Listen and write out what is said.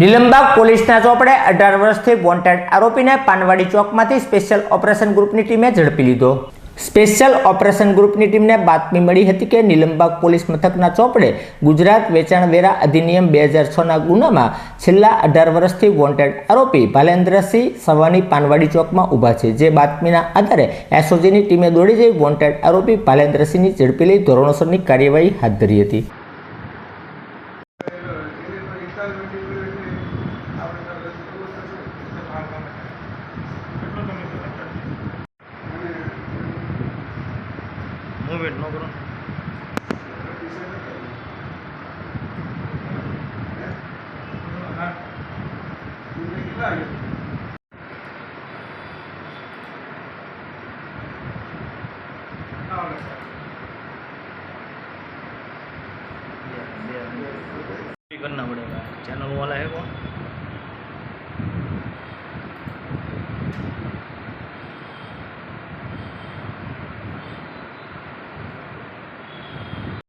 નિલંબાગ પોલીસના ચોપડે અઢાર વર્ષથી વોન્ટેડ આરોપીને પાનવાડી ચોકમાંથી સ્પેશિયલ ઓપરેશન ગ્રુપની ટીમે ઝડપી લીધો. સ્પેશિયલ ઓપરેશન ગ્રુપની ટીમને બાતમી મળી હતી કે નિલંબાગ પોલીસ મથકના ચોપડે ગુજરાત વેચાણ વેરા અધિનિયમ બે હજાર છના ગુનામાં છેલ્લા અઢાર વર્ષથી વોન્ટેડ આરોપી ભાલેન્દ્રસિંહ સવાની પાનવાડી ચોકમાં ઊભા છે. જે બાતમીના આધારે એસઓજીની ટીમે દોડી જઈ વોન્ટેડ આરોપી ભાલેન્દ્રસિંહની ઝડપી લઈ ધોરણોસરની કાર્યવાહી હાથ ધરી હતી. મૂવમેન્ટ ન કરો करना पड़ेगा चैनल वाला है वो